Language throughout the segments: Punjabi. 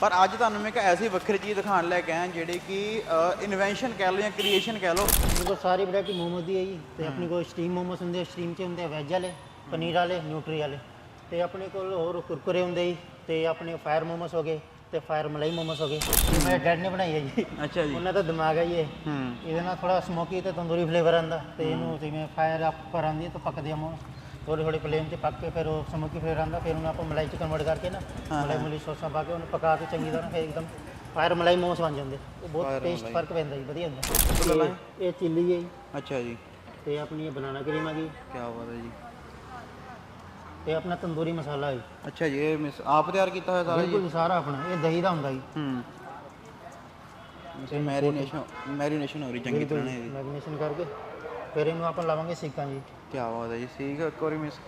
ਪਰ ਅੱਜ ਤੁਹਾਨੂੰ ਮੈਂ ਇੱਕ ਐਸੀ ਵੱਖਰੀ ਚੀਜ਼ ਦਿਖਾਉਣ ਲੈ ਕੇ ਆਇਆ ਜਿਹੜੀ ਕਿ ਇਨਵੈਂਸ਼ਨ ਕਹਿ ਲਓ ਜਾਂ ਕ੍ਰੀਏਸ਼ਨ ਕਹਿ ਲਓ। ਮੇਰੇ ਕੋਲ ਸਾਰੀ ਵੈਰਾਈਟੀ ਮੋਮੋ ਦੀ ਹੈ ਜੀ। ਤੇ ਆਪਣੇ ਕੋਲ ਸਟੀਮ ਮੋਮੋਸ ਹੁੰਦੇ ਆ ਸਟੀਮ 'ਚ ਹੁੰਦੇ ਆ ਵੈਜ ਵਾਲੇ ਪਨੀਰ ਵਾਲੇ ਨਿਊਟਰੀ ਵਾਲੇ। ਤੇ ਆਪਣੇ ਕੋਲ ਹੋਰ ਕੁਰਕੁਰੇ ਹੁੰਦੇ ਜੀ ਤੇ ਆਪਣੇ ਫਾਇਰ ਮੋਮੋਸ ਹੋ ਗਏ ਤੇ ਫਾਇਰ ਮਲਾਈ ਮੋਮੋਸ ਹੋ ਗਏ। ਇਹ ਮੇਰੇ ਡੈਡ ਨੇ ਬਣਾਈ ਹੈ ਜੀ। ਅੱਛਾ ਜੀ। ਉਹਨਾਂ ਦਾ ਦਿਮਾਗ ਹੈ ਇਹ। ਹੂੰ। ਇਹਦੇ ਨਾਲ ਥੋੜਾ ਸਮੋਕੀ ਤੇ ਤੰਦੂਰੀ ਫਲੇਵਰ ਆਂਦਾ ਤੇ ਇਹਨੂੰ ਜਿਵੇਂ ਫਾਇਰ ਅਪ ਹੈ ਤਾਂ ਪੱਕਦੇ ਆ ਮੋਮੋਸ ਥੋੜੇ ਥੋੜੇ ਫਲੇਮ 'ਤੇ ਪੱਕ ਕੇ ਫਿਰ ਉਹ ਸਮੋਕੀ ਫਲੇਵਰ ਆਂਦਾ ਫਿਰ ਉਹਨੂੰ ਆਪਾਂ ਮਲਾਈ 'ਚ ਕਨਵਰਟ ਕਰਕੇ ਨਾ ਮਲਾਈ ਮਲੀ ਸੌਸਾਂ ਪਾ ਕੇ ਉਹਨੂੰ ਪਕਾ ਕੇ ਚੰਗੀ ਤਰ੍ਹਾਂ ਫਿਰ ਇੱਕਦਮ ਫਾਇਰ ਮਲਾਈ ਮੋਮੋਸ ਬਣ ਜਾਂਦੇ। ਉਹ ਬਹੁਤ ਟੇਸਟ ਫ਼ਰਕ ਪੈਂਦਾ ਜੀ ਵਧੀਆ ਹੁੰਦਾ। ਇਹ- ਇਹ ਚਿੱਲੀ ਹੈ ਜੀ। ਅੱਛਾ ਜੀ। ਤੇ ਆਪਣੀ ਇਹ ਬਨਾਨਾ ਕਰੀਮ ਆ ਗਈ। ਕੀ ਬਾਤ ਹੈ ਜੀ। ਤੇ ਆਪਣਾ ਤੰਦੂਰੀ ਮਸਾਲਾ ਹੈ ਅੱਛਾ ਜੀ ਇਹ ਆਪ ਤਿਆਰ ਕੀਤਾ ਹੋਇਆ ਸਾਰਾ ਜੀ? ਬਿਲਕੁਲ ਸਾਰਾ ਆਪਣਾ ਇਹ ਦਹੀਂ ਦਾ ਹੁੰਦਾ ਜੀ। ਹੂੰ। ਤੇ ਮੈਰੀਨੇਸ਼ਨ ਮੈਰੀਨੇਸ਼ਨ ਹੋ ਰਹੀ ਚੰਗੀ ਤਰ੍ਹਾਂ ਇਹਦੀ ਮੈਗਨੇਸ਼ਨ ਕਰਕੇ ਫਿਰ ਇਹਨੂੰ ਆਪਾਂ ਲਾਵਾਂਗੇ ਸਿੱਕਾਂ ਜੀ। ਕੀ ਬਾਤ ਹੈ ਜੀ ਹੈ ਇੱਕ ਵਾਰੀ ਮਿਸ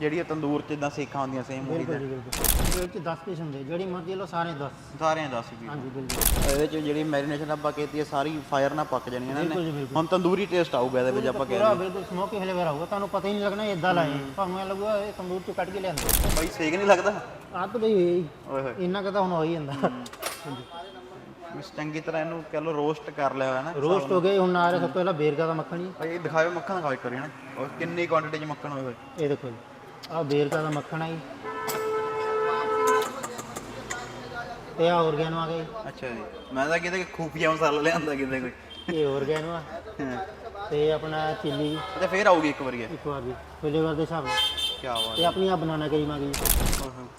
ਜਿਹੜੀ ਇਹ ਤੰਦੂਰ 'ਚ ਇਦਾਂ ਸੇਖਾਂ ਹੁੰਦੀਆਂ ਸੇਮ ਉਹੀ ਬਿਲਕੁਲ ਜੀ ਬਿਲਕੁਲ। ਇਹਦੇ ਵਿੱਚ 10 ਪੀਸ ਹੁੰਦੇ ਜਿਹੜੀ ਮਰਜ਼ੀ ਲਓ ਸਾਰੇ 10 ਸਾਰਿਆਂ 10 ਵੀ ਹਾਂਜੀ ਬਿਲਕੁਲ। ਇਹਦੇ 'ਚ ਜਿਹੜੀ ਮੈਰੀਨੇਸ਼ਨ ਆਪਾਂ ਕੀਤੀ ਹੈ ਸਾਰੀ ਫਾਇਰ ਨਾਲ ਪੱਕ ਜਾਣੀ ਇਹਨਾਂ। ਬਿਲਕੁਲ ਜੀ ਨੇ ਬਿਲਕੁਲ। ਹੁਣ ਤੰਦੂਰੀ ਟੇਸਟ ਆਊਗਾ ਇਹਦੇ ਵਿੱਚ ਆਪਾਂ ਪੂਰਾ ਬਿਲਕੁਲ ਸਮੋਕੀ ਫਲੇਵਰ ਆਊਗਾ ਤੁਹਾਨੂੰ ਪਤਾ ਹੀ ਨਹੀਂ ਲੱਗਣਾ ਇਹ ਇਦਾਂ ਲਾਏ। ਤੁਹਾਨੂੰ ਇਹ ਲੱਗੂਗਾ ਇਹ ਤੰਦੂਰ ਚ ਕੱਢ ਕੇ ਲਿਆਂਦੇ। ਕਹਿੰਦੇ ਬਾਈ ਸੇਕ ਨਹੀਂ ਲੱਗਦਾ? ਆਹ ਤਾਂ ਬਈ ਹੋਈ ਓਏ ਹੋਏ। ਇੰਨਾ ਕਦਾ ਹੁਣ ਹੋ ਹੀ ਜਾਂਦਾ। ਮਿਸ ਚੰਗੀ ਤਰ੍ਹਾਂ ਇਹਨੂੰ ਕਹ ਲਓ ਰੋਸਟ ਕਰ ਲਿਆ ਹੋਇਆ ਨਾ ਰੋਸਟ ਹੋ ਗਏ ਹੁਣ ਆ ਰਿਹਾ ਸਭ ਤੋਂ ਪਹਿਲਾਂ ਬੇਰਕਾ ਦਾ ਮੱਖਣ ਜੀ। ਭਾਈ ਦਿਖਾਓ ਮੱਖਣ ਦਿਖਾਓ ਇੱਕ ਵਾਰੀ ਨਾ ਔਰ ਕਿੰਨੀ ਕੁਆਂਟੀਟੀ 'ਚ ਮੱਖਣ ਹੋਏ ਇਹ ਦੇਖੋ ਜੀ ਆਹ ਬੇਰਕਾ ਦਾ ਮੱਖਣ ਆ ਜੀ। ਤੇ ਆ ਔਰਗੈਨੋ ਆ ਗਈ ਅੱਛਾ ਜੀ ਮੈਂ ਤਾਂ ਕਿਤੇ ਖੂਫੀਆ ਮਸਾਲਾ ਲਿਆਂਦਾ ਕਿਤੇ ਕੋਈ। ਇਹ ਔਰਗੈਨੋ ਆ ਹਾਂ। ਤੇ ਆਪਣਾ ਚਿੱਲੀ। ਅੱਛਾ ਫੇਰ ਆਊਗੀ ਇੱਕ ਵਾਰੀ ਇਹ? ਇੱਕ ਵਾਰ ਜੀ ਫਲੇਵਰ ਦੇ ਹਿਸਾਬ ਨਾਲ। ਕੀ ਬਾਤ ਤੇ ਆਪਣੀ ਆ ਬਨਾਨਾ ਕਰੀਮ ਆ ਗਈ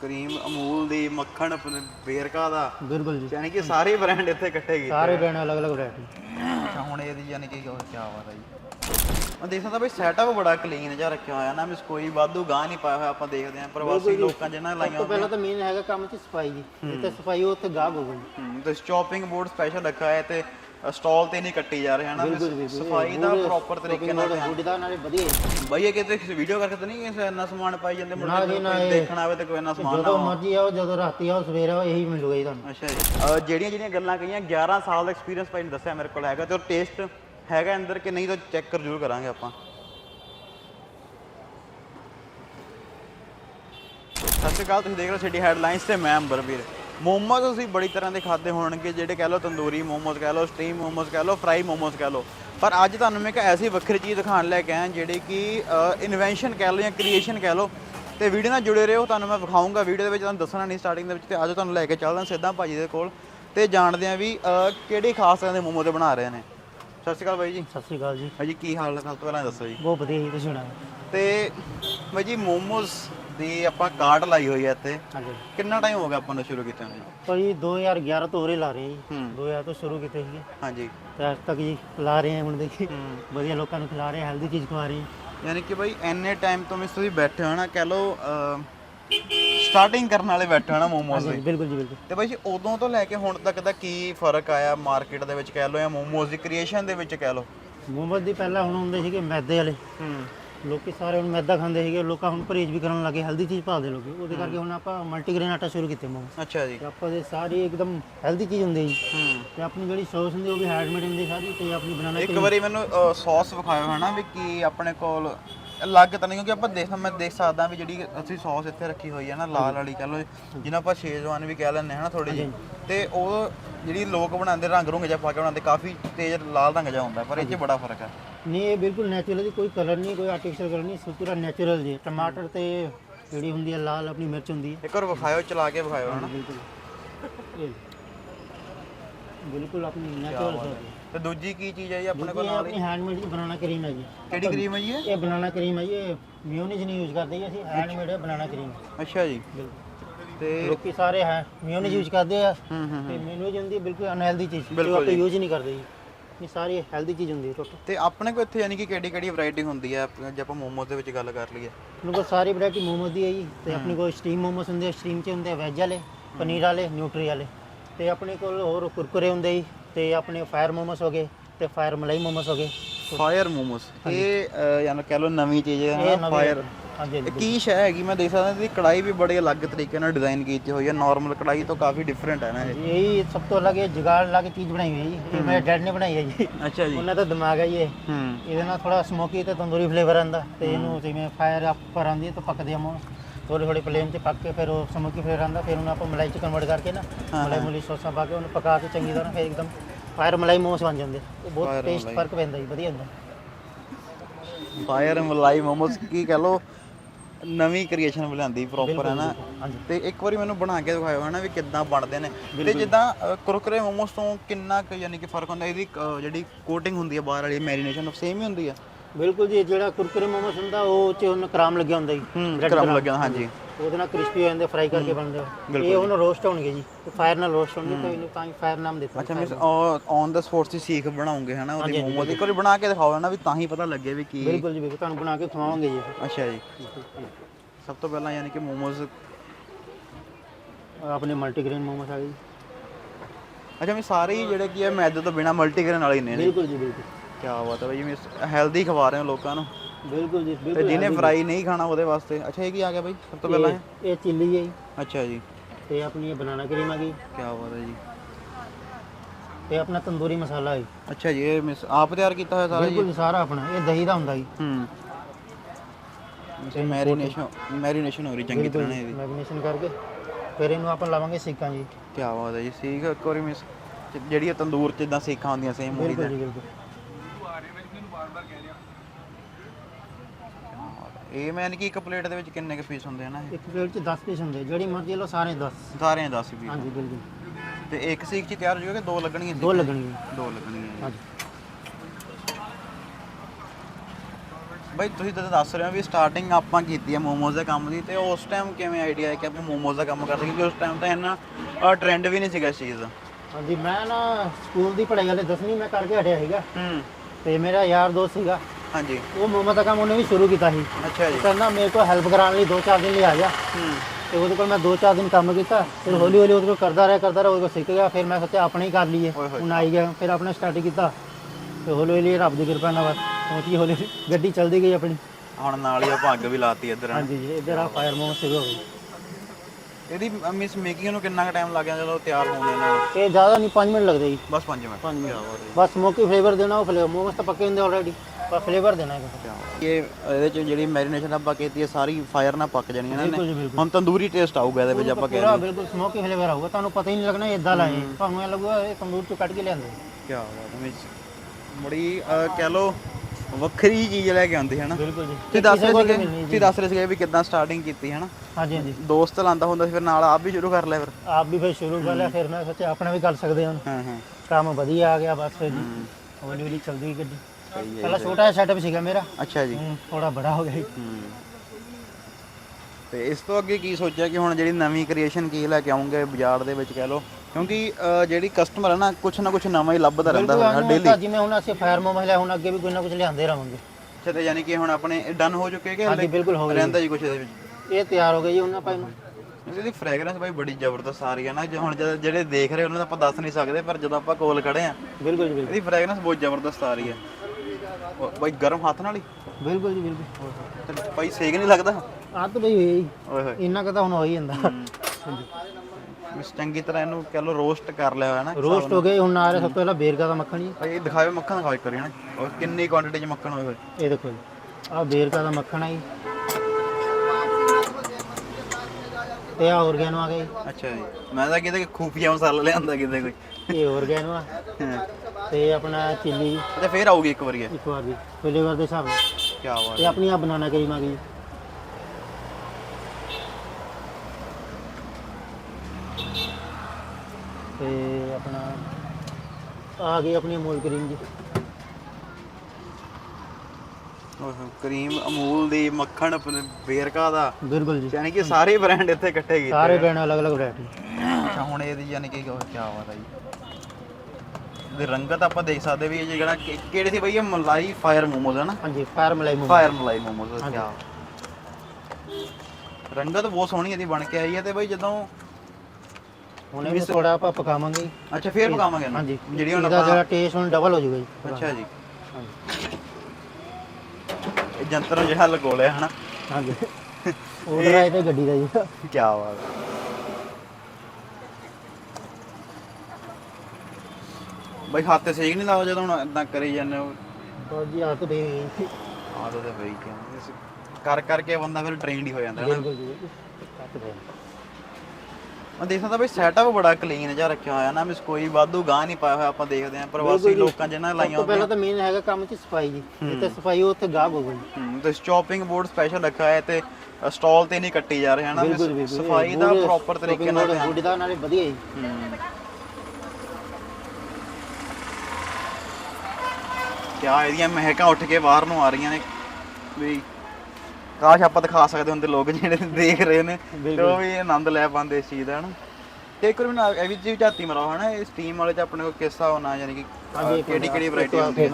ਕਰੀਮ ਅਮੂਲ ਦੀ ਮੱਖਣ ਪ- ਵੇਰਕਾ ਦਾ। ਬਿਲਕੁਲ ਜੀ। ਯਾਨੀ ਕਿ ਸਾਰੇ ਬ੍ਰਾਂਡ ਇੱਥੇ ਇਕੱਠੇ ਕੀਤੇ ਸਾਰੇ ਬ੍ਰਾਂਡ ਅਲੱਗ ਅਲੱਗ ਵੈਰਾਈਟੀ ਅੱਛਾ ਹੁਣ ਇਹਦੀ ਯਾਨੀ ਕਿ ਕੀ ਬਾਤ ਹੈ ਜੀ। ਮੈਂ ਦੇਖ ਸਕਦਾ ਬਈ ਸੈਟਅਪ ਬੜਾ ਕਲੀਨ ਜਿਹਾ ਰੱਖਿਆ ਹੋਇਆ ਨਾ ਮਿਸ ਕੋਈ ਵਾਧੂ ਗਾਹ ਨਹੀਂ ਪਾਇਆ ਹੋਇਆ ਆਪਾਂ ਦੇਖਦੇ ਆਂ ਪ੍ਰਵਾਸੀ ਲੋਕਾਂ ਜਿਹਨਾਂ ਸਭ ਲਾਈਆਂ ਤੋਂ ਪਹਿਲਾਂ ਤਾਂ ਮੇਨ ਹੈਗਾ ਕੰਮ ਚ ਸਫ਼ਾਈ ਜੀ। ਜਿੱਥੇ ਸਫ਼ਾਈ ਉੱਥੇ ਗਾਹਕ ਜੀ। ਹੂੰ ਤੇ ਚੌਪਿੰਗ ਬੋਰਡ ਸਪੈਸ਼ਲ ਰੱਖਿਆ ਹੈ ਤੇ ਸਟਾਲ ਤੇ ਨਹੀਂ ਕੱਟੀ ਜਾ ਰਹੇ ਹਨਾ ਬਿਲਕੁਲ ਬਿਲਕੁਲ। ਸਫ਼ਾਈ ਦਾ ਪ੍ਰੋਪਰ ਤਰੀਕੇ ਨਾਲ ਗੁੱਡ ਦਾ ਨਾਲੇ ਵਧੀਆ ਜੀ। ਬਈ ਇਹ ਕਿਤੇ ਵੀਡੀਓ ਕਰਕੇ ਤਾਂ ਨਹੀਂ ਕਿਸੇ ਇੰਨਾ ਸਮਾਨ ਪਾਈ ਜਾਂਦੇ ਮੁੰਡੇ ਨਾ ਜੀ, ਨਾ ਇਹ- ਦੇਖਣਾ ਆਵੇ ਤੇ ਕੋਈ ਇੰਨਾ ਸਮਾਨ ਨਾ ਜਦੋਂ ਮਰਜ਼ੀ ਆਓ ਜਦੋਂ ਰਾਤੀ ਆਓ ਸਵੇਰੇ ਆਓ ਇਹੀ ਮਿਲੂਗਾ ਜੀ ਤੁਹਾਨੂੰ। ਅੱਛਾ ਜੀ। ਅਹ ਜਿਹੜੀਆਂ ਜਿਹੜੀਆਂ ਗੱਲਾਂ ਕਹੀਆਂ 11 ਸਾਲ ਦਾ ਐਕਸਪੀਰੀਅੰਸ ਭਾਈ ਨੇ ਦੱਸਿਆ ਮੇਰੇ ਕੋਲ ਹੈਗਾ ਤੇ ਉਹ ਟੇਸਟ ਹੈਗਾ ਅੰਦਰ ਕਿ ਨਹੀਂ ਤਾਂ ਚੈੱਕ ਕਰ ਜ਼ਰੂਰ ਕਰਾਂਗੇ ਆਪਾਂ। ਸਤਿ ਸ਼੍ਰੀ ਅਕਾਲ, ਤੁਸੀਂ ਦੇਖ ਰਹੇ ਹੋ ਸਿਟੀ ਹੈਡਲਾਈਨਸ ਤੇ ਮੈਂ ਅੰਬਰਵੀਰ। ਮੋਮੋਸ ਤੁਸੀਂ ਬੜੀ ਤਰ੍ਹਾਂ ਦੇ ਖਾਦੇ ਹੋਣਗੇ, ਜਿਹੜੇ ਕਹਿ ਲਓ ਤੰਦੂਰੀ ਮੋਮੋਸ ਕਹਿ ਲਓ, ਸਟੀਮ ਮੋਮੋਸ ਕਹਿ ਲਓ, ਫਰਾਈ ਮੋਮੋਸ ਕਹਿ ਲਓ। ਪਰ ਅੱਜ ਤੁਹਾਨੂੰ ਮੈਂ ਇੱਕ ਐਸੀ ਵੱਖਰੀ ਚੀਜ਼ ਦਿਖਾਉਣ ਲੈ ਕੇ ਆਇਆ, ਜਿਹੜੀ ਕਿ ਇਨਵੈਂਸ਼ਨ ਕਹਿ ਲਓ ਜਾਂ ਕ੍ਰੀਏਸ਼ਨ ਕਹਿ ਲਓ। ਤੇ ਵੀਡੀਓ ਨਾਲ ਜੁੜੇ ਰਹੋ, ਤੁਹਾਨੂੰ ਮੈਂ ਵਿਖਾਊਂਗਾ ਵੀਡੀਓ ਦੇ ਵਿੱਚ, ਤੁਹਾਨੂੰ ਦੱਸਣਾ ਨਹੀਂ ਸਟਾਰਟਿੰਗ ਦੇ ਵਿੱਚ, ਤੇ ਅੱਜ ਤੁਹਾਨੂੰ ਲੈ ਕੇ ਚੱਲਦਾ ਸਿੱਧਾ ਭਾਜੀ ਦੇ ਕੋਲ। ਤੇ ਜਾਣਦੇ ਆ ਵੀ ਕਿਹੜੇ ਖਾਸ ਤਰ੍ਹਾਂ ਦੇ ਮੋਮੋ ਤੇ ਬਣਾ ਰਹੇ ਨੇ। ਸਤਿ ਸ਼੍ਰੀ ਅਕਾਲ ਬਾਈ ਜੀ। ਸਤਿ ਸ਼੍ਰੀ ਅਕਾਲ ਜੀ। ਭਾਈ ਜੀ ਕੀ ਹਾਲ ਹੈ ਸਭ ਤੋਂ ਪਹਿਲਾਂ ਦੱਸੋ ਜੀ। ਬਹੁਤ ਵਧੀਆ ਜੀ ਤੁਸੀਂ ਸੁਣਾਓ? ਤੇ ਬਾਈ ਜੀ ਮੋਮੋਸ ਦੀ ਆਪਾਂ ਕਾਰਟ ਲਾਈ ਹੋਈ ਹੈ ਇੱਥੇ। ਹਾਂਜੀ। ਕਿੰਨਾ ਟਾਈਮ ਹੋ ਗਿਆ ਆਪਾਂ ਨੂੰ ਸ਼ੁਰੂ ਕੀਤਾ ਨੂੰ? ਜੀ ਜੀ 2011 ਤੋਂ ਹੋਰੇ ਲਾ ਰਹੇ ਹਾਂ ਜੀ। ਹੂੰ। 2000 ਤੋਂ ਸ਼ੁਰੂ ਕੀਤੇ ਸੀਗੇ। ਹਾਂਜੀ। ਤੇ ਅੱਜ ਤੱਕ ਜੀ ਲਾ ਰਹੇ ਹਾਂ ਹੁਣ ਦੇਖੀ। ਹੂੰ। ਵਧੀਆ ਲੋਕਾਂ ਨੂੰ ਖਿਲਾ ਰਹੇ ਹੈਲਦੀ ਚੀਜ਼ ਖਵਾ ਰਹੇ ਹਾਂ ਯਾਨੀ ਕਿ ਬਾਈ ਐਨੇ ਟਾਈਮ ਤੋਂ ਮਿਸ ਤੁਸੀਂ ਬੈਠੇ ਹੋ ਨਾ ਕਹਿ ਲਓ ਸਟਾਰਟਿੰਗ ਕਰਨ ਵਾਲੇ ਬੈਠੇ ਹੋ ਨਾ ਮੋਮੋਸ ਦੇ ਬਿਲਕੁਲ ਜੀ ਬਿਲਕੁਲ। ਤੇ ਬਾਈ ਜੀ ਉਦੋਂ ਤੋਂ ਲੈ ਕੇ ਹੁਣ ਤੱਕ ਦਾ ਕੀ ਫ਼ਰਕ ਆਇਆ ਮਾਰਕੀਟ ਦੇ ਵਿੱਚ ਕਹਿ ਲਓ ਜਾਂ ਮੋਮੋਸ ਦੀ ਕ੍ਰੀਏਸ਼ਨ ਦੇ ਵਿੱਚ ਕਹਿ ਲਓ? ਮੁਹੰਮਦ ਦੀ ਪਹਿਲਾਂ ਹੁਣ ਹੁੰਦੇ ਸੀਗੇ ਮੈਦੇ ਵਾਲੇ। ਹੂੰ। ਲੋਕੀ ਸਾਰੇ ਹੁਣ ਮੈਦਾ ਖਾਂਦੇ ਸੀਗੇ ਲੋਕਾਂ ਹੁਣ ਪਰਹੇਜ਼ ਵੀ ਕਰਨ ਲੱਗੇ ਹੈਲਦੀ ਚੀਜ਼ ਭਾਲਦੇ ਲੋਕੀ। ਉਹਦੇ ਕਰਕੇ ਹੁਣ ਆਪਾਂ ਮਲਟੀਗ੍ਰੇਨ ਆਟਾ ਸ਼ੁਰੂ ਕੀਤੇ ਮੋਮੋ ਅੱਛਾ ਜੀ। ਤੇ ਆਪਾਂ ਦੇ ਸਾਰੀ ਇੱਕਦਮ ਹੈਲਦੀ ਚੀਜ਼ ਹੁੰਦੀ ਜੀ ਹੂੰ। ਤੇ ਆਪਣੀ ਜਿਹੜੀ ਸੌਸ ਹੁੰਦੀ ਉਹ ਵੀ ਹੈਂਡਮੇਡ ਹੁੰਦੀ ਸਾਰੀ ਤੇ ਆਪਣੀ ਬਣਾਣਾ ਇੱਕ ਵਾਰੀ ਮੈਨੂੰ ਸੌਸ ਵਿਖਾਇਓ ਹਨਾ ਵੀ ਕੀ ਆਪਣੇ ਕੋਲ ਅਲੱਗ ਤਾਂ ਨਹੀਂ ਕਿਉਂਕਿ ਆਪਾਂ ਦੇਖ ਮੈਂ ਦੇਖ ਸਕਦਾ ਵੀ ਜਿਹੜੀ ਅਸੀਂ ਸੌਸ ਇੱਥੇ ਰੱਖੀ ਹੋਈ ਹੈ ਨਾ ਲਾਲ ਵਾਲੀ ਕਹ ਲਓ ਜਿਹਨੂੰ ਆਪਾਂ ਸ਼ੇਜ਼ਵਾਨ ਵੀ ਕਹਿ ਲੈਂਦੇ ਹਾਂ ਨਾ ਥੋੜੀ ਜਿਹੀ। ਤੇ ਉਹ ਜਿਹੜੀ ਲੋਕ ਬਣਾਉਂਦੇ ਰੰਗ ਰੁੰਗ ਜਿਹਾ ਪਾ ਕੇ ਬਣਾਉਂਦੇ ਕਾਫੀ ਤੇਜ਼ ਲਾਲ ਰੰਗ ਜਿਹਾ ਹੁੰਦਾ ਪਰ ਇਹ 'ਚ ਬੜਾ ਫ਼ਰਕ ਹੈ। ਨਹੀਂ ਇਹ ਬਿਲਕੁਲ ਨੈਚੁਰਲ ਜੀ ਕੋਈ ਕਲਰ ਨਹੀਂ ਕੋਈ ਆਰਟੀਫੀਸ਼ੀਅਲ ਕਲਰ ਨਹੀਂ ਪੂਰਾ ਨੈਚੁਰਲ ਜੀ। ਟਮਾਟਰ ਤੇ ਜਿਹੜੀ ਹੁੰਦੀ ਹੈ ਲਾਲ ਆਪਣੀ ਮਿਰਚ ਹੁੰਦੀ ਹੈ। ਇੱਕ ਵਾਰ ਵਿਖਾਇਓ ਚਲਾ ਕੇ ਵਿਖਾਇਓ ਹਨਾ। ਬਿਲਕੁਲ। ਆਪਣੀ ਨੈਚੁਰਲ ਸੌਸ ਤੇ ਦੂਜੀ ਕੀ ਚੀਜ਼ ਹੈ ਜੀ ਆਪਣੇ ਕੋਲ ਇਹ ਆਪਣੀ ਹੈਂਡਮੇਡ ਜੀ ਬਣਾਣਾ ਕਰੀਮ ਹੈ ਜੀ। ਕਿਹੜੀ ਕਰੀਮ ਹੈ ਜੀ ਇਹ? ਇਹ ਬਣਾਣਾ ਕਰੀਮ ਹੈ ਜੀ ਇਹ ਮਿਓਨੀਜ਼ ਨਹੀਂ ਯੂਜ਼ ਕਰਦੇ ਜੀ ਅਸੀਂ ਹੈਂਡਮੇਡ ਹੈ ਬਣਾਣਾ ਕਰੀਮ ਅੱਛਾ ਜੀ। ਬਿਲਕੁਲ। ਤੇ ਲੋਕੀ ਸਾਰੇ ਹੈ ਮਿਓਨੀਜ਼ ਯੂਜ਼ ਕਰਦੇ ਆ। ਹੂੰ ਹੂੰ ਤੇ ਮਿਓਨੀਜ਼ ਹੁੰਦੀ ਹੈ ਬਿਲਕੁਲ ਅਨਹੈਲਦੀ ਚੀਜ਼ ਜੋ ਬਿਲਕੁਲ ਆਪਾਂ ਜੀ। ਯੂਜ਼ ਨਹੀਂ ਕਰਦੇ ਜੀ। ਇਹ ਸਾਰੀ ਹੈਲਦੀ ਚੀਜ਼ ਹੁੰਦੀ ਹੈ ਟੋਟਲ ਤੇ ਆਪਣੇ ਕੋਲ ਇੱਥੇ ਯਾਨੀ ਕਿ ਕਿਹੜੀ ਕਿਹੜੀ ਵੈਰਾਈਟੀ ਹੁੰਦੀ ਹੈ? ਜੇ ਆਪਾਂ ਮੋਮੋਸ ਦੇ ਵਿੱਚ ਗੱਲ ਕਰ ਲਈਏ। ਆਪਣੇ ਕੋਲ ਸਾਰੀ ਵੈਰਾਈਟੀ ਮੋਮੋਸ ਦੀ ਹੈ ਜੀ। ਤੇ ਆਪਣੇ ਕੋਲ ਸਟੀਮ ਮੋਮੋਸ ਹੁੰਦੇ ਆ ਸਟੀਮ 'ਚ ਹੁੰਦੇ ਆ ਵੈਜ ਵਾਲੇ ਪਨੀਰ ਵਾਲੇ ਨਿਊਟਰੀ ਵਾਲੇ। ਤੇ ਆਪਣੇ ਕੋਲ ਹੋਰ ਕੁਰਕੁਰੇ ਹੁੰਦੇ ਜੀ। ਤੇ ਆਪਣੇ ਫਾਇਰ ਮੋਮੋਸ ਹੋ ਗਏ ਤੇ ਫਾਇਰ ਮਲਾਈ ਮੋਮੋਸ ਹੋ ਗਏ। ਫਾਇਰ ਮੋਮੋਸ ਇਹ ਅਹ, ਯਾਨੀ ਕਹਿ ਲਓ ਨਵੀਂ ਚੀਜ਼ ਹੈ ਇਹ ਨਾ ਨਵੇਂ ਫਾਇਰ ਹਾਂਜੀ ਇਹ ਕੀ ਸ਼ੈ ਹੈਗੀ? ਮੈਂ ਦੇਖ ਸਕਦਾ ਇਹਦੀ ਕੜਾਈ ਵੀ ਬੜੇ ਅਲੱਗ ਤਰੀਕੇ ਨਾਲ ਡਿਜ਼ਾਈਨ ਕੀਤੀ ਹੋਈ ਹੈ। ਨਾਰਮਲ ਕੜਾਈ ਤੋਂ ਕਾਫੀ ਡਿਫਰੈਂਟ ਹੈ ਨਾ ਇਹ। ਇਹੀ ਸਭ ਤੋਂ ਅਲੱਗ ਇਹ ਜੁਗਾੜ ਲਾ ਕੇ ਚੀਜ਼ ਬਣਾਈ ਹੋਈ ਹੈ ਜੀ। ਇਹ ਮੇਰੇ ਡੈਡ ਨੇ ਬਣਾਈ ਹੈ ਜੀ। ਅੱਛਾ ਜੀ। ਉਹਨਾਂ ਦਾ ਦਿਮਾਗ ਹੈ ਇਹ। ਹੂੰ। ਇਹਦੇ ਨਾਲ ਥੋੜਾ ਸਮੋਕੀ ਤੇ ਤੰਦੂਰੀ ਫਲੇਵਰ ਆਂਦਾ ਤੇ ਇਹਨੂੰ ਜਿਵੇਂ ਫਾਇਰ ਅਪ ਹੈ ਤਾਂ ਪੱਕਦੇ ਆ ਮੋਮੋਸ। ਥੋੜੇ ਥੋੜੇ ਪਲੇਨ 'ਚ ਪੱਕ ਕੇ ਫਿਰ ਉਹ ਸਮੋਕੀ ਫਲੇਵਰ ਆਉਂਦਾ ਫਿਰ ਉਹਨੂੰ ਆਪਾਂ ਮਲਾਈ 'ਚ ਕਨਵਰਟ ਕਰਕੇ ਨਾ ਹਾਂ, ਮਲਾਈ ਹਾਂ। ਮੁਲੀ ਸੌਸਾਂ ਪਾ ਕੇ ਉਹਨੂੰ ਪਕਾ ਕੇ ਚੰਗੀ ਤਰ੍ਹਾਂ ਫਿਰ ਇੱਕਦਮ ਫਾਇਰ ਮਲਾਈ ਮੋਮੋਸ ਬਣ ਜਾਂਦੇ ਉਹ ਬਹੁਤ ਟੇਸਟ। ਫ਼ਰਕ ਪੈਂਦਾ ਜੀ ਵਧੀਆ ਹੁੰਦਾ। ਫਾਇਰ ਮਲਾਈ ਮੋਮੋਸ ਕੀ ਕਹ ਲੋ ਨਵੀਂ ਕ੍ਰੀਏਸ਼ਨ ਬਣਾਉਂਦੀ ਪ੍ਰੋਪਰ ਹੈ ਨਾ? ਤੇ ਇੱਕ ਵਾਰੀ ਮੈਨੂੰ ਬਣਾ ਕੇ ਦਿਖਾਇਓ ਹਨਾ ਵੀ ਕਿੱਦਾਂ ਬਣਦੇ ਨੇ। ਤੇ ਜਿੱਦਾਂ ਕੁਰਕਰੇ ਮੋਮੋਸ ਤੋਂ ਕਿੰਨਾ ਕੁ ਯਾਨੀ ਕਿ ਫ਼ਰਕ ਹੁੰਦਾ ਇਹਦੀ ਜਿਹੜੀ ਕੋਟਿੰਗ ਹੁੰਦੀ ਹੈ ਬਾਹਰ ਵਾਲੀ ਮੈਰੀਨੇਸ਼ਨ ਸੇਮ ਹੀ ਹੁੰਦੀ ਆ? ਬਿਲਕੁਲ ਜੀ ਜਿਹੜਾ ਕੁਰਕਰੇ ਮੋਮੋਸ ਹੁੰਦਾ ਉਹ 'ਚ ਉਹਨੂੰ ਕਰਾਮ ਲੱਗਿਆ ਹੁੰਦਾ ਜੀ। ਹੂੰ Red ਕ੍ਰਮ। ਲੱਗਿਆ ਹਾਂਜੀ। ਉਹਦੇ ਨਾਲ ਕ੍ਰਿਸਪੀ ਹੋ ਜਾਂਦੇ ਫਰਾਈ ਕਰਕੇ ਬਣਦੇ। ਇਹ ਹੁਣ ਰੋਸਟ ਹੋਣਗੇ ਜੀ ਫਾਇਰ ਨਾਲ ਰੋਸਟ ਹੋਣਗੇ ਤਾਂ ਇਹਨੂੰ ਤਾਂ ਫਾਇਰ ਨਾਮ ਦਿੱਤਾ ਅੱਛਾ ਮਿਸ ਔਨ ਦਾ ਸਪੋਰਟ ਦੀ ਸੀਖ ਬਣਾਉਂਗੇ ਹਨਾ ਉਹਦੀ ਮੋਮੋ ਦੀ ਇੱਕ ਵਾਰੀ ਬਣਾ ਕੇ ਦਿਖਾਓ ਨਾ ਵੀ ਤਾਂ ਹੀ ਪਤਾ ਲੱਗੇ ਵੀ ਕੀ ਬਿਲਕੁਲ ਜੀ ਬਿਲਕੁਲ ਤੁਹਾਨੂੰ ਬਣਾ ਕੇ ਖਵਾਵਾਂਗੇ ਜੀ। ਅੱਛਾ ਜੀ। ਸਭ ਤੋਂ ਪਹਿਲਾਂ ਯਾਨੀ ਕਿ ਮੋਮੋਸ ਆਪਣੇ ਮਲਟੀਗ੍ਰੇਨ ਮੋਮੋਸ ਆ ਗਏ ਜੀ। ਅੱਛਾ ਮੈਂ ਸਾਰੇ ਹੀ ਜਿਹੜੇ ਕੀ ਹੈ ਮੈਦੇ ਤੋਂ ਬਿਨਾ ਮਲਟੀਗ੍ਰੇਨ ਵਾਲੇ ਹੀ ਨੇ। ਬਿਲਕੁਲ ਜੀ ਬਿਲਕੁਲ। ਕੀ ਬਾਤ ਹੈ ਬਈ ਮੈਂ ਹੈਲਦੀ ਖਵਾ ਰਹੇ ਹੋ ਲੋਕਾਂ ਨੂੰ। ਬਿਲਕੁਲ ਜੀ ਤੇ ਬਿਲਕੁਲ ਜਿਹਨੇ ਫਰਾਈ ਨਹੀਂ ਖਾਣਾ ਉਹਦੇ ਵਾਸਤੇ। ਅੱਛਾ ਇਹ ਕੀ ਆ ਗਿਆ ਬਈ ਸਭ ਤੋਂ ਪਹਿਲਾਂ ਇਹ? ਇਹ- ਇਹ ਚਿੱਲੀ ਹੈ ਜੀ। ਅੱਛਾ ਜੀ। ਤੇ ਆਪਣੀ ਇਹ ਬਨਾਨਾ ਕਰੀਮ ਆ ਗਈ। ਕੀ ਬਾਤ ਹੈ ਜੀ। ਤੇ ਆਪਣਾ ਤੰਦੂਰੀ ਮਸਾਲਾ ਹੈ। ਅੱਛਾ ਜੀ ਇਹ ਮਿਸ ਆਪ ਤਿਆਰ ਕੀਤਾ ਹੋਇਆ ਸਾਰਾ ਜੀ? ਬਿਲਕੁਲ ਸਾਰਾ ਆਪਣਾ ਇਹ ਦਹੀਂ ਦਾ ਹੁੰਦਾ ਜੀ। ਹੂੰ। ਤੇ ਮੈਰੀਨੇਸ਼ਨ ਮੈਰੀਨੇਸ਼ਨ ਹੋ ਰਹੀ ਚੰਗੀ ਤਰ੍ਹਾਂ ਨਾਲ ਇਹਦੀ। ਮੈਗਨੇਸ਼ਨ ਕਰਕੇ ਫਿਰ ਇਹਨੂੰ ਆਪਾਂ ਲਾਵਾਂਗੇ ਸਿੱਕਾਂ ਜੀ। ਕੀ ਬਾਤ ਹੈ ਜੀ ਸੀਖ ਇੱਕ ਵਾਰੀ ਮਿਸ ਜਿਹੜੀ ਇਹ ਤੰਦੂਰ ਚ ਇਦਾਂ ਸੇਖਾਂ ਹੁੰਦੀਆਂ ਸੇਮ ਉਹੀ ਬਿਲਕੁਲ ਦਾ ਜੀ ਬਿਲਕੁਲ। ਇਹ ਮੈਂ ਕਿ ਇੱਕ ਪਲੇਟ ਦੇ ਵਿੱਚ ਕਿੰਨੇ ਕੁ ਪੀਸ ਹੁੰਦੇ ਹਨ ਇਹ? ਇੱਕ ਪਲੇਟ 'ਚ 10 ਪੀਸ ਹੁੰਦੇ ਜਿਹੜੀ ਮਰਜ਼ੀ ਲਓ ਸਾਰੇ 10 ਸਾਰੇ 10 ਪੀਸ ਹਾਂਜੀ ਬਿਲਕੁਲ। ਤੇ ਇੱਕ ਸੀਖ ਚ ਤਿਆਰ ਹੋ ਜਾਊਗਾ ਕਿ ਦੋ ਲੱਗਣਗੀਆਂ ਦੋ ਲੱਗਣਗੇ ਦੋ ਲੱਗਣਗੀਆਂ। ਹਾਂਜੀ। ਬਾਈ ਤੁਸੀਂ ਤਾਂ ਦੱਸ ਰਹੇ ਹੋ ਵੀ ਸਟਾਰਟਿੰਗ ਆਪਾਂ ਕੀਤੀ ਹੈ ਮੋਮੋਜ਼ ਦੇ ਕੰਮ ਦੀ ਤੇ ਉਸ ਟਾਈਮ ਕਿਵੇਂ ਆਈਡੀਆ ਹੈ ਕਿ ਆਪਾਂ ਮੋਮੋਜ਼ ਦਾ ਕੰਮ ਕਰਦੇ? ਕਿਉਂਕਿ ਉਸ ਟਾਈਮ ਤਾਂ ਇੰਨਾ ਟ੍ਰੈਂਡ ਵੀ ਨਹੀਂ ਸੀਗਾ ਇਸ ਚੀਜ਼ ਦਾ। ਹਾਂਜੀ ਮੈਂ ਨਾ ਸਕੂਲ ਦੀ ਪੜ੍ਹਾਈ ਵਾਲੇ 10ਵੀਂ ਮੈਂ ਕਰਕੇ ਹਟਿਆ ਸੀਗਾ। ਹੂੰ। ਤੇ ਮੇਰਾ ਯਾਰ ਦੋਸਤ ਸੀਗਾ। ਹਾਂਜੀ। ਉਹ ਮੋਮੋ ਦਾ ਕੰਮ ਉਹਨੇ ਵੀ ਸ਼ੁਰੂ ਕੀਤਾ ਸੀ। ਅੱਛਾ ਜੀ। ਕਹਿੰਦਾ ਮੇਰੇ ਕੋਲ ਹੈਲਪ ਕਰਾਉਣ ਲਈ 2-4 ਦਿਨ ਲਈ ਆ ਜਾ। ਹੂੰ। ਤੇ ਉਹਦੇ ਕੋਲ ਮੈਂ 2-4 ਦਿਨ ਕੰਮ ਕੀਤਾ। ਫਿਰ ਹੌਲੀ ਹੌਲੀ ਉਹਦੇ ਕੋਲ ਕਰਦਾ ਰਿਹਾ ਕਰਦਾ ਰਿਹਾ ਉਹਦੇ ਕੋਲ ਸਿੱਖ ਗਿਆ। ਫਿਰ ਮੈਂ ਸੋਚਿਆ ਆਪਣੇ ਹੀ ਕਰ ਲਈਏ। ਓਏ ਹੋਏ। ਹੁਣ ਆਈ ਗਿਆ ਫਿਰ ਆਪਣਾ ਸਟਾਰਟ ਕੀਤਾ। ਤੇ ਹੌਲੀ ਹੌਲੀ ਰੱਬ ਦੀ ਕਿਰਪਾ ਨਾਲ ਬਸ ਪਹੁੰਚੀ ਹੌਲੀ ਹੌਲੀ ਗੱਡੀ ਚੱਲਦੀ ਗਈ ਆਪਣੀ। ਹੁਣ ਨਾਲ ਹੀ ਆਪਾਂ ਅੱਗ ਵੀ ਲਾਤੀ ਇੱਧਰ ਹਾਂਜੀ ਜੀ ਇੱਧਰ ਆ ਫਾਇਰ ਮੋਮੋ ਸ਼ੁਰੂ ਹੋ ਗਈ। ਇਹਦੀ ਮਿਸ ਮੇਕਿੰਗ ਨੂੰ ਕਿੰਨਾ ਕੁ ਟਾਈਮ ਲੱਗ ਗਿਆ ਜਦੋਂ ਤਿਆਰ ਹੋਣ ਇਹਨਾਂ ਨੂੰ ਇਹ ਜ਼ਿਆਦਾ ਨਹੀਂ 5 ਮਿੰਟ ਲੱਗਦੇ ਜੀ। ਬਸ 5 ਮਿੰਟ। ਬਸ ਸਮੋਕੀ ਫਲੇਵਰ ਦੇਣਾ ਉਹ ਫਲੇਵਰ ਮੋਮੋਸ ਤਾਂ ਪੱਕੇ ਹੁੰਦੇ ਆਲਰੇਡੀ ਪਰ ਫਲੇਵਰ ਦੇਣਾ ਹੈ। ਇਹ ਇਹਦੇ ਚ ਜਿਹੜੀ ਮੈਰੀਨੇਸ਼ਨ ਆਪਾਂ ਕੀਤੀ ਹੈ ਸਾਰੀ ਫਾਇਰ ਨਾਲ ਪੱਕ ਜਾਣੀ ਇਹਨਾਂ। ਬਿਲਕੁਲ ਜੀ ਨੇ ਬਿਲਕੁਲ। ਹੁਣ ਤੰਦੂਰੀ ਟੇਸਟ ਆਊਗਾ ਇਹਦੇ ਵਿੱਚ ਆਪਾਂ ਪੂਰਾ ਬਿਲਕੁਲ ਸਮੋਕੀ ਫਲੇਵਰ ਆਊਗਾ ਤੁਹਾਨੂੰ ਪਤਾ ਹੀ ਨਹੀਂ ਲੱਗਣਾ ਇਹ ਇਦਾਂ ਲਾਏ। ਤੁਹਾਨੂੰ ਇਹ ਲੱਗੂਗਾ ਇਹ ਤੰਦੂਰ ਚੋਂ ਕੱਢ ਕੇ ਲਿਆਂਦੇ। ਕੀ ਬਾਤ ਹੈ ਅਹ, ਕਹਿ ਲੋ ਵੱਖਰੀ ਚੀਜ਼ ਲੈ ਕੇ ਆਉਂਦੀ ਹੈ ਨਾ। ਬਿਲਕੁਲ ਜੀ। ਤੁਸੀਂ ਦੱਸ ਰਹੇ ਸੀਗੇ ਤੁਸੀਂ ਦੱਸ ਰਹੇ ਸੀਗੇ ਵੀ ਕਿੱਦਾਂ ਸਟਾਰਟਿੰਗ ਕੀਤੀ ਹੈ ਨਾ। ਹਾਂਜੀ ਹਾਂਜੀ। ਦੋਸਤ ਲਾਂਦਾ ਹੁੰਦਾ ਸੀ ਫਿਰ ਨਾਲ ਆਪ ਵੀ ਸ਼ੁਰੂ ਕਰ ਲਿਆ ਫਿਰ। ਆਪ ਵੀ ਫਿਰ ਸ਼ੁਰੂ ਕਰ ਲਿਆ ਫਿਰ ਮੈਂ ਸੋਚਿਆ ਆਪਣਾ ਵੀ ਕਰ ਸਕਦੇ ਹਾਂ। ਹਾਂ ਹਾਂ। ਕੰਮ ਵਧੀਆ ਆ ਗਿਆ ਬਸ ਫਿਰ ਜੀ। ਹੌਲੀ ਹੌਲੀ ਚੱਲਦੀ ਗੱਡੀ। ਸਹੀ ਹੈ ਪਹਿਲਾਂ ਛੋਟਾ ਜਿਹਾ ਸੈਟਅਪ ਸੀਗਾ ਮੇਰਾ। ਅੱਛਾ ਜੀ। ਹੁਣ ਥੋੜਾ ਬੜਾ ਹੋ ਗਿਆ ਜੀ। ਹੂੰ। ਤੇ ਇਸ ਤੋਂ ਅੱਗੇ ਕੀ ਸੋਚਿਆ ਕਿ ਹੁਣ ਜਿਹੜੀ ਨਵੀਂ ਕ੍ਰੀਏਸ਼ਨ ਕੀ ਲੈ ਕੇ ਆਉਂਗੇ ਬਾਜ਼ਾਰ ਦੇ ਵਿੱਚ ਕਹਿ ਲਓ? ਕਿਉਂਕਿ ਅਹ, ਜਿਹੜੀ ਕਸਟਮਰ ਹੈ ਨਾ ਕੁਛ ਨਾ ਕੁਛ ਨਵਾਂ ਹੀ ਲੱਭਦਾ ਰਹਿੰਦਾ ਹੈ ਬਿਲਕੁਲ ਡੇਲੀ ਤਾਂ ਜਿਵੇਂ ਹੁਣ ਅਸੀਂ ਫਾਇਰ ਮੋਮੋ ਲਿਆ ਹੁਣ ਅੱਗੇ ਵੀ ਕੁਝ ਨਾ ਕੁਝ ਲਿਆਂਦੇ ਰਹਾਂਗੇ। ਤੇ ਯਾਨੀ ਕਿ ਹੁਣ ਆਪਣੇ ਡਨ ਹੋ ਚੁੱਕੇ ਕਿ ਹਾਂਜੀ ਹਲੇ ਬਿਲਕੁਲ ਹੋ ਗਈ ਰਹਿੰਦਾ ਜੀ ਕੁਛ ਇਹਦੇ ਵਿੱਚ? ਇਹ ਤਿਆਰ ਹੋ ਗਈ ਜੀ ਹੁਣ। ਆਪਾਂ ਇਹਨੂੰ ਇਹਦੀ ਫ੍ਰੈਗਰੈਂਸ ਬਾਈ ਬੜੀ ਜ਼ਬਰਦਸਤ ਆ ਰਹੀ ਹੈ ਨਾ ਜੇ ਹੁਣ ਜਦ- ਜਿਹੜੇ ਦੇਖ ਰਹੇ ਉਹਨਾਂ ਨੂੰ ਆਪਾਂ ਦੱਸ ਨਹੀਂ ਸਕਦੇ ਪਰ ਜਦੋਂ ਆਪਾਂ ਕੋਲ ਖੜੇ ਆ ਬਿਲਕੁਲ ਜੀ ਬਿਲਕੁਲ। ਇਹਦੀ ਫ੍ਰੈਗਰੈਂਸ ਬਹੁਤ ਜ਼ਬਰਦਸਤ ਆ ਰਹੀ ਹੈ। ਬਾਈ ਗਰਮ ਹੱਥ ਨਾਲ ਹੀ? ਬਿਲਕੁਲ ਜੀ ਬਿਲਕੁਲ। ਤੇ ਬਾਈ ਸੇਕ ਨਹੀਂ ਲੱਗਦਾ? ਆ ਤਾਂ ਬਈ ਹੋਈ ਓਏ ਹੋਏ। ਇੰਨਾ ਕੁ ਤਾਂ ਹੁਣ ਹੋ ਹੀ ਜਾਂਦਾ। ਇਸ ਚੰਗੀ ਤਰ੍ਹਾਂ ਇਹਨੂੰ ਕਹਿ ਲਓ ਰੋਸਟ ਕਰ ਲਿਆ ਹੋਇਆ ਨਾ ਰੋਸਟ ਹੋ ਗਏ ਹੁਣ ਆ ਰਿਹਾ ਸਭ ਤੋਂ ਪਹਿਲਾਂ ਬੇਰਕਾ ਦਾ ਮੱਖਣ ਜੀ। ਇਹ ਦਿਖਾਵੇ ਮੱਖਣ ਦਿਖਾਓ ਇੱਕ ਵਾਰੀ ਨਾ ਔਰ ਕਿੰਨੀ ਕੁਆਂਟੀਟੀ ਚ ਮੱਖਣ ਹੋਏ ਹੋਏ। ਇਹ ਦੇਖੋ ਜੀ ਆ ਬੇਰਕਾ ਦਾ ਮੱਖਣ ਆ ਜੀ। ਤੇ ਆ ਔਰਗੈਨੋ ਆ ਗਿਆ ਅੱਛਾ ਜੀ। ਮੈਂ ਤਾਂ ਕਿਤੇ ਖੂਫੀਆ ਮਸਾਲਾ ਲਿਆਂਦਾ ਕਿਤੇ ਕੋਈ। ਇਹ ਔਰਗੈਨੋ ਆ। ਹਾਂ। ਤੇ ਆਪਣਾ ਚਿੱਲੀ। ਅੱਛਾ ਫੇਰ ਆਊਗੀ ਇੱਕ ਵਾਰੀ ਇਹ? ਇੱਕ ਵਾਰ ਜੀ ਫਲੇਵਰ ਦੇ ਹਿਸਾਬ ਨਾਲ। ਕੀ ਬਾਤ ਤੇ ਆਪਣੀ ਆ ਬਨਾਨਾ ਕਰੀਮ ਆ ਗਈ? ਤੇ ਆਪਣਾ ਆ ਗਈ ਆਪਣੀ ਅਮੂਲ ਕਰੀਮ ਜੀ। ਓਏ ਹੋਏ, ਕਰੀਮ ਅਮੂਲ ਦੀ ਮੱਖਣ ਆਪਣੇ ਵੇਰਕਾ ਦਾ। ਬਿਲਕੁਲ ਜੀ। ਯਾਨੀ ਕਿ ਸਾਰੇ ਬ੍ਰਾਂਡ ਇੱਥੇ ਇਕੱਠੇ ਕੀਤੇ ਸਾਰੇ ਬ੍ਰਾਂਡ ਅਲੱਗ ਅਲੱਗ ਵੈਰਾਈਟੀ ਅੱਛਾ ਹੁਣ ਇਹਦੀ ਯਾਨੀ ਕਿ ਕੀ ਬਾਤ ਹੈ ਜੀ। ਇਹਦੀ ਰੰਗਤ ਆਪਾਂ ਦੇਖ ਸਕਦੇ ਵੀ ਇਹ ਜਿਹੜਾ ਕਿ- ਕਿਹੜੇ ਸੀ ਬਈ ਇਹ ਮਲਾਈ ਫਾਇਰ ਮੋਮੋਜ਼ ਹੈ ਨਾ? ਹਾਂਜੀ ਫਾਇਰ ਮਲਾਈ ਮੋਮੋ ਫਾਇਰ ਮਲਾਈ ਮੋਮੋਜ਼ ਕਿਆ ਰੰਗਤ ਬਹੁਤ ਸੋਹਣੀ ਇਹਦੀ ਬਣ ਕੇ ਆਈ ਹੈ ਤੇ ਬਈ ਜਦੋਂ ਹੁਣ ਇਹਨੂੰ ਥੋੜਾ ਆਪਾਂ ਪਕਾਵਾਂਗੇ। ਅੱਛਾ ਫੇਰ ਪਕਾਵਾਂਗੇ ਨਾ ਹਾਂਜੀ। ਜਿਹੜੀ ਹੁਣ ਇਹਦਾ ਆਪਾਂ ਜਿਹੜਾ ਟੇਸਟ ਹੁਣ ਡਬਲ ਹੋ ਜਾਊਗਾ ਜੀ ਅੱਛਾ ਜੀ। ਹਾਂਜੀ। ਇਹ ਜੰਤਰ ਨੂੰ ਜਿਹੜਾ ਲਗੋ ਲਿਆ ਹਨਾ ਹਾਂਜੀ। ਉਹਦਾ ਇਹ ਤੇ ਗੱਡੀ ਦਾ ਜੀ। ਕੀ ਬਾਤ ਹੈ। ਬਈ ਹੱਥ ਤੇ ਸੇਕ ਨਹੀਂ ਲੱਗਦਾ ਜਦੋਂ ਹੁਣ ਇਦਾਂ ਕਰੀ ਜਾਂਦੇ ਹੋ। ਹੋਰ ਜੀ ਆ ਤਾਂ ਦੇ ਆਦਤ ਹੈ ਬਈ ਕਹਿੰਦੇ ਕਰ ਕਰਕੇ ਬੰਦਾ ਫਿਰ ਟ੍ਰੇਨਡ ਹੀ ਹੋ ਜਾਂਦਾ ਹੈ ਨਾ। ਬਿਲਕੁਲ ਜੀ ਬਿਲਕੁਲ। ਪੱਕਦੇ ਆ। ਮੈਂ ਦੇਖਦਾ ਤਾਂ ਬਈ ਸੈਟਅਪ ਬੜਾ ਕਲੀਨ ਜਿਹਾ ਰੱਖਿਆ ਹੋਇਆ ਨਾ ਮਿਸ ਕੋਈ ਵਾਧੂ ਗਾਂ ਨਹੀਂ ਪਾਇਆ ਹੋਇਆ ਆਪਾਂ ਦੇਖਦੇ ਆਂ ਪ੍ਰਵਾਸੀ। ਲੋਕਾਂ ਜਿਹਨਾਂ ਸਭ ਲਾਈਆਂ ਤੋਂ ਪਹਿਲਾਂ ਤਾਂ ਮੇਨ ਹੈਗਾ ਕੰਮ ਚ ਸਫ਼ਾਈ ਜੀ। ਜਿੱਥੇ ਸਫ਼ਾਈ ਉੱਥੇ ਗਾਹਕ ਹੋਊਗਾ ਜੀ। ਹੂੰ ਤੇ ਸ਼ਾਪਿੰਗ ਬੋਰਡ ਸਪੈਸ਼ਲ ਰੱਖਿਆ ਹੈ ਤੇ ਸਟਾਲ ਤੇ ਨਹੀਂ ਕੱਟੀ ਜਾ ਰਹੇ ਹਨਾ। ਬਿਲਕੁਲ ਬਿਲਕੁਲ। ਸਫ਼ਾਈ ਦਾ ਪ੍ਰੋਪਰ ਤਰੀਕੇ ਨਾਲ ਧਿਆਨ- ਬੁੱਢ ਦਾ ਨਾਲੇ ਵਧੀਆ ਜੀ। ਹੂੰ। ਕਿਆ ਇਹਦੀਆਂ ਮਹਿਕਾਂ ਉੱਠ ਕੇ ਬਾਹਰ ਨੂੰ ਆ ਰਹੀਆਂ ਨੇ ਵੀ ਕਾਸ਼ ਆਪਾਂ ਦਿਖਾ ਸਕਦੇ ਹੁੰਦੇ ਲੋਕ ਜਿਹੜੇ ਦੇਖ ਰਹੇ ਨੇ ਤੇ। ਉਹ ਵੀ ਆਨੰਦ ਲੈ ਪਾਉਂਦੇ ਇਸ ਚੀਜ਼ ਦਾ ਹਨਾ। ਤੇ ਇੱਕ ਵਾਰ ਮੈਨੂੰ ਇਹ ਵੀ ਜੀ ਝਾਤੀ ਮਰਾਓ ਹਨਾ ਇਹ ਸਟੀਮ ਵਾਲੇ ਚ ਆਪਣੇ ਕੋਲ ਕਿਸ ਹਿਸਾਬ ਨਾਲ ਯਾਨੀ ਕਿ ਕਿਹੜੀ ਕਿਹੜੀ ਵੈਰਾਈਟੀ ਹੁੰਦੀ ਹੈ?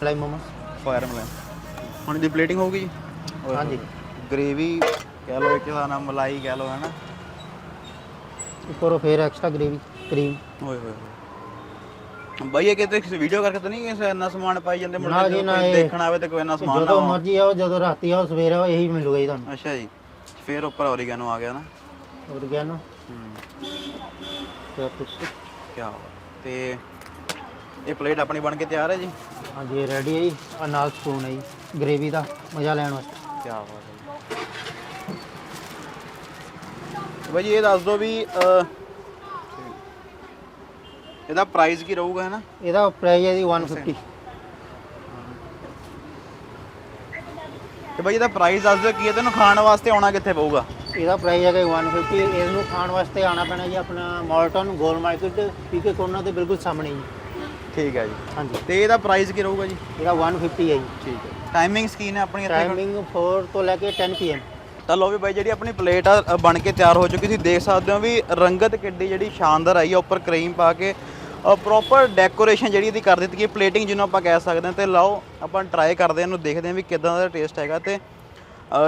ਫਲਾਈ ਮੋਮੋਸ ਫਾਇਰ ਮਲੈਮ ਹੁਣ ਦੀ ਪਲੇਟਿੰਗ ਹੋਊਗੀ ਜੀ? ਹਾਂਜੀ। ਗ੍ਰੇਵੀ ਕਹਿ ਲਓ ਇੱਕ ਦਾ ਨਾਮ ਮਲਾਈ ਕਹਿ ਲਓ ਹਨਾ। ਉੱਪਰੋਂ ਫੇਰ ਐਕਸਟਰਾ ਗ੍ਰੇਵੀ ਕਰੀਮ ਓਏ ਹੋਏ। ਬਾਈ ਇਹ ਕਿਤੇ ਵੀਡੀਓ ਕਰਕੇ ਤਾਂ ਨਹੀਂ ਕਿਸੇ ਇੰਨਾ ਸਮਾਨ ਪਾਈ ਜਾਂਦੇ ਮੁੰਡੇ ਨਾ ਜੀ, ਨਾ? ਇਹ- ਦੇਖਣ ਆਵੇ ਤੇ ਕੋਈ ਇੰਨਾ ਸਮਾਨ ਨਾ ਜਦੋਂ। ਮਰਜ਼ੀ ਆਓ ਜਦੋਂ ਰਾਤੀ ਆਓ ਸਵੇਰੇ ਆਓ ਇਹੀ ਮਿਲੂਗਾ ਜੀ ਤੁਹਾਨੂੰ। ਅੱਛਾ ਜੀ। ਫੇਰ ਉੱਪਰ ਔਰੀਗੈਨੋ ਆ ਗਿਆ ਨਾ? ਹੋਰ ਗਿਆ ਨਾ ਹੂੰ। ਤੇ ਕੁਛ ਕੀ ਬਾਤ ਤੇ ਇਹ ਪਲੇਟ ਆਪਣੀ ਬਣ ਕੇ ਤਿਆਰ ਹੈ ਜੀ? ਹਾਂਜੀ ਰੈਡੀ ਹੈ ਜੀ। ਆ ਨਾਲ ਸਪੂਨ ਹੈ ਜੀ। ਗ੍ਰੇਵੀ ਦਾ ਮਜ਼ਾ ਲੈਣ ਵਾਸਤੇ। ਕੀ ਬਾਤ ਹੈ ਬਾਈ ਇਹ ਦੱਸ ਦਿਓ ਵੀ ਅਹ, ਇਹਦਾ ਪ੍ਰਾਈਸ ਕੀ ਰਹੂਗਾ ਹੈ ਨਾ? ਇਹਦਾ ਪ੍ਰਾਈਸ ਹੈ ਜੀ 150 ਤੇ ਬਾਈ ਇਹਦਾ ਪ੍ਰਾਈਸ ਦੱਸ ਦਿਓ ਕੀ ਹੈ? ਤੈਨੂੰ ਖਾਣ ਵਾਸਤੇ ਆਉਣਾ ਕਿੱਥੇ ਪਊਗਾ? ਇਹਦਾ ਪ੍ਰਾਈਸ ਹੈਗਾ 150 ਇਹਨੂੰ ਖਾਣ ਵਾਸਤੇ ਆਣਾ ਪੈਣਾ ਜੀ ਆਪਣਾ ਮਾਲਟਨ ਗੋਲ ਮਾਰਕੀਟ ਪੀਕੇ ਕੋਰਨਰ ਦੇ ਬਿਲਕੁਲ ਸਾਹਮਣੇ ਜੀ। ਠੀਕ ਹੈ ਜੀ। ਹਾਂਜੀ। ਤੇ ਇਹਦਾ ਪ੍ਰਾਈਸ ਕੀ ਰਹੂਗਾ ਜੀ? ਇਹਦਾ 150 ਹੈ ਜੀ। ਠੀਕ ਹੈ। ਟਾਈਮਿੰਗਸ ਕੀ ਨੇ ਆਪਣੀ ਟਾਈਮਿੰਗ 4 ਤੋਂ ਲੈ ਕੇ 10 ਪੀਐਮ ਤਾਂ ਲੋ ਵੀ ਬਾਈ ਜਿਹੜੀ ਆਪਣੀ ਪਲੇਟ ਆ ਬਣ ਕੇ ਤਿਆਰ ਹੋ ਚੁੱਕੀ ਸੀ। ਦੇਖ ਸਕਦੇ ਹੋ ਵੀ ਰੰਗਤ ਕਿੱਡੀ ਜਿਹੜੀ ਸ਼ਾਨਦਾਰ ਆਈ ਆ ਉੱਪਰ ਕਰੀਮ ਪਾ ਕੇ। ਪ੍ਰੋਪਰ ਡੈਕੋਰੇਸ਼ਨ ਜਿਹੜੀ ਇਹਦੀ ਕਰ ਦਿੱਤੀ ਹੈ ਪਲੇਟਿੰਗ ਜਿਹਨੂੰ ਆਪਾਂ ਕਹਿ ਸਕਦੇ ਹਾਂ। ਤੇ ਲਾਓ, ਆਪਾਂ ਟਰਾਈ ਕਰਦੇ ਹਾਂ, ਇਹਨੂੰ ਦੇਖਦੇ ਹਾਂ ਵੀ ਕਿਦਾਂ ਦਾ ਟੇਸਟ ਹੈਗਾ। ਤੇ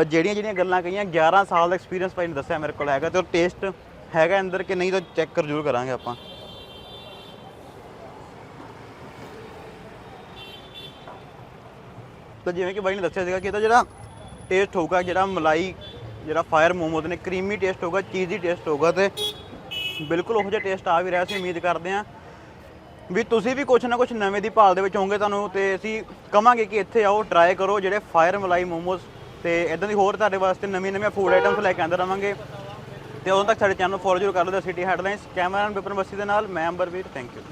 ਜਿਹੜੀਆਂ ਜਿਹੜੀਆਂ ਗੱਲਾਂ ਕਹੀਆਂ 11 ਸਾਲ ਦਾ ਐਕਸਪੀਰੀਅੰਸ ਭਾਈ ਨੇ ਦੱਸਿਆ ਮੇਰੇ ਕੋਲ ਹੈਗਾ ਤੇ ਉਹ ਟੇਸਟ ਹੈਗਾ ਅੰਦਰ ਕਿ ਨਹੀਂ, ਤਾਂ ਚੈੱਕ ਕਰ ਜ਼ਰੂਰ ਕਰਾਂਗੇ ਆਪਾਂ। ਤਾਂ ਜਿਵੇਂ ਕਿ ਬਾਈ ਨੇ ਦੱਸਿਆ ਸੀਗਾ ਕਿ ਇਹਦਾ ਜਿਹੜਾ ਟੇਸਟ ਹੋਊਗਾ, ਜਿਹੜਾ ਮਲਾਈ, ਜਿਹੜਾ ਫਾਇਰ ਮੋਮੋਜ਼ ਨੇ ਕਰੀਮੀ ਟੇਸਟ ਹੋਊਗਾ ਚੀਜ਼ੀ ਟੇਸਟ ਹੋਊਗਾ ਤੇ ਬਿਲਕੁਲ ਉਹੋ ਜਿਹਾ ਟੇਸਟ ਆ ਵੀ ਰਿਹਾ ਸੀ, ਉਮੀਦ ਕਰਦੇ ਹਾਂ ਵੀ ਤੁਸੀਂ ਵੀ ਕੁਛ ਨਾ ਕੁਛ ਨਵੇਂ ਦੀ ਭਾਲ ਦੇ ਵਿੱਚ ਹੋਵੋਗੇ ਤੁਹਾਨੂੰ ਤੇ ਅਸੀਂ ਕਵਾਂਗੇ ਕਿ ਇੱਥੇ ਆਓ ਟਰਾਈ ਕਰੋ ਜਿਹੜੇ ਫਾਇਰ ਮਲਾਈ ਮੋਮੋਸ ਤੇ ਇਦਾਂ ਦੀ ਹੋਰ ਤੁਹਾਡੇ ਵਾਸਤੇ ਨਵੀਂ ਨਵੀਆਂ ਫੂਡ ਆਈਟਮਸ ਲੈ ਕੇ ਆਂਦੇ ਰਵਾਂਗੇ। ਤੇ ਉਦੋਂ ਤੱਕ ਸਾਡੇ ਚੈਨਲ ਫੋਲੋ ਜ਼ਰੂਰ ਕਰ ਲਓ city headlines cameraman Vipan Bassi ਦੇ ਨਾਲ, ਮੈਂ ਅੰਬਰਵੀਰ ਥੈਂਕ ਯੂ